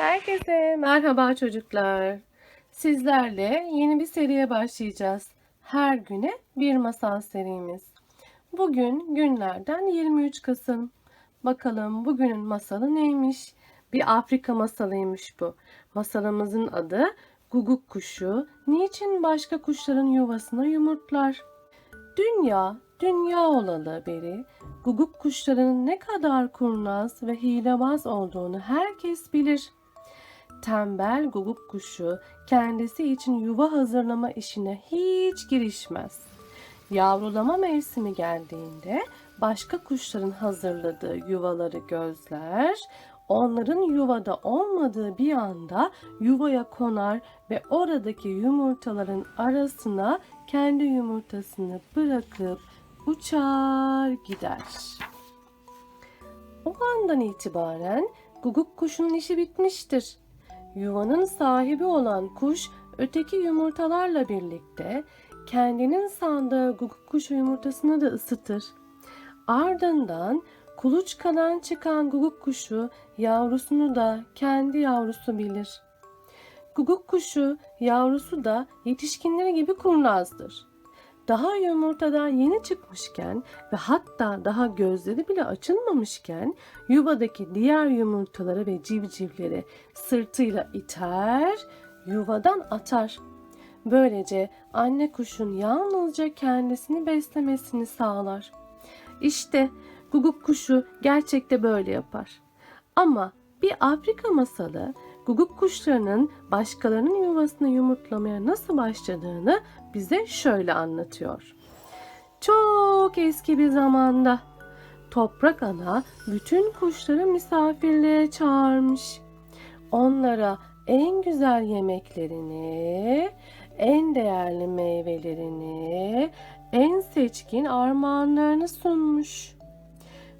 Herkese merhaba çocuklar. Sizlerle yeni bir seriye başlayacağız. Her güne bir masal serimiz. Bugün günlerden 23 Kasım. Bakalım bugünün masalı neymiş? Bir Afrika masalıymış bu. Masalımızın adı Guguk kuşu niçin başka kuşların yuvasına yumurtlar? Dünya, dünya olalı beri guguk kuşlarının ne kadar kurnaz ve hilebaz olduğunu herkes bilir. Tembel guguk kuşu kendisi için yuva hazırlama işine hiç girişmez. Yavrulama mevsimi geldiğinde başka kuşların hazırladığı yuvaları gözler, onların yuvada olmadığı bir anda yuvaya konar ve oradaki yumurtaların arasına kendi yumurtasını bırakıp uçar gider. O andan itibaren guguk kuşunun işi bitmiştir. Yuvanın sahibi olan kuş öteki yumurtalarla birlikte kendinin sandığı guguk kuşu yumurtasını da ısıtır. Ardından kuluçkadan çıkan guguk kuşu yavrusunu da kendi yavrusu bilir. Guguk kuşu yavrusu da yetişkinleri gibi kurnazdır. Daha yumurtadan yeni çıkmışken ve hatta daha gözleri bile açılmamışken yuvadaki diğer yumurtaları ve civcivleri sırtıyla iter, yuvadan atar. Böylece anne kuşun yalnızca kendisini beslemesini sağlar. İşte guguk kuşu gerçekte böyle yapar. Ama bir Afrika masalı guguk kuşlarının başkalarının yuvasına yumurtlamaya nasıl başladığını bize şöyle anlatıyor. Çok eski bir zamanda toprak ana bütün kuşları misafirliğe çağırmış. Onlara en güzel yemeklerini, en değerli meyvelerini, en seçkin armağanlarını sunmuş.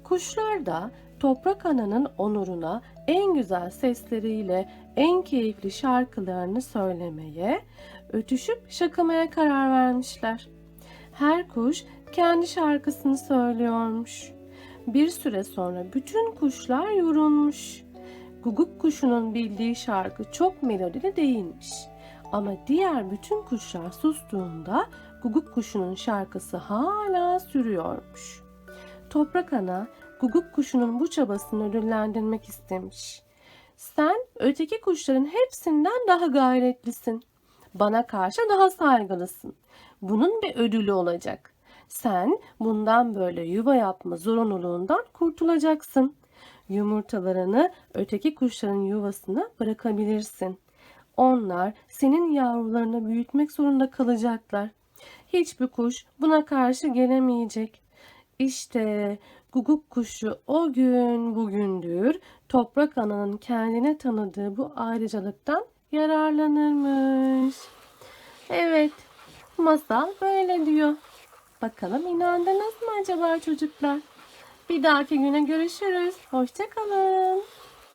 Kuşlar da toprak ananın onuruna en güzel sesleriyle en keyifli şarkılarını söylemeye, ötüşüp şakamaya karar vermişler. Her kuş kendi şarkısını söylüyormuş. Bir süre sonra bütün kuşlar yorulmuş. Guguk kuşunun bildiği şarkı çok melodili değilmiş. Ama diğer bütün kuşlar sustuğunda guguk kuşunun şarkısı hala sürüyormuş. Toprak ana guguk kuşunun bu çabasını ödüllendirmek istemiş. Sen öteki kuşların hepsinden daha gayretlisin. Bana karşı daha saygılısın. Bunun bir ödülü olacak. Sen bundan böyle yuva yapma zorunluluğundan kurtulacaksın. Yumurtalarını öteki kuşların yuvasına bırakabilirsin. Onlar senin yavrularını büyütmek zorunda kalacaklar. Hiçbir kuş buna karşı gelemeyecek. İşte guguk kuşu o gün bugündür toprak ananın kendine tanıdığı bu ayrıcalıktan yararlanırmış. Evet, masal böyle diyor. Bakalım inandınız mı acaba çocuklar? Bir dahaki güne görüşürüz. Hoşçakalın.